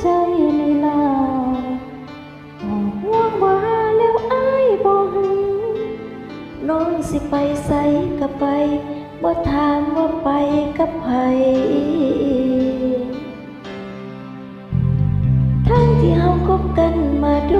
ใจาบว่างว่าแล้วอายบ่หันนองสิไปใส่ก็ไปบ่ถามว่าไปกับไผทั้งที่เฮาคบกันมาดู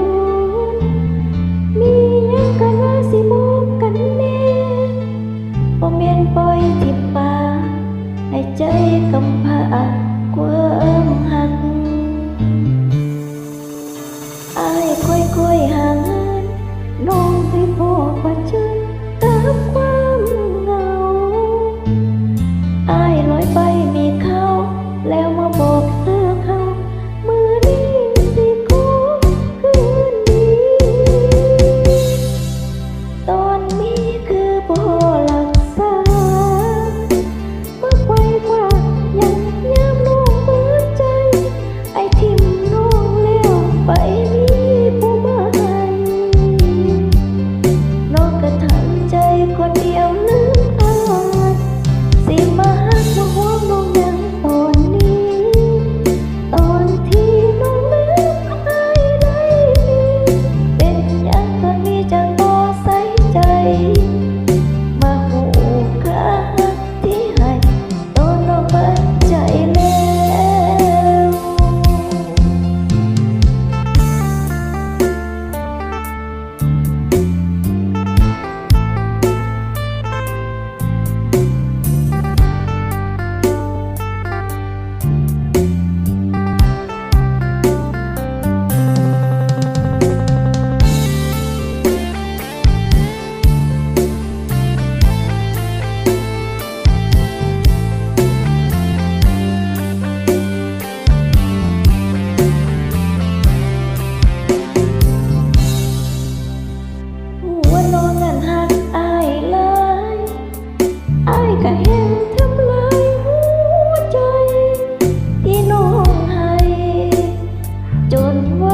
don't worry.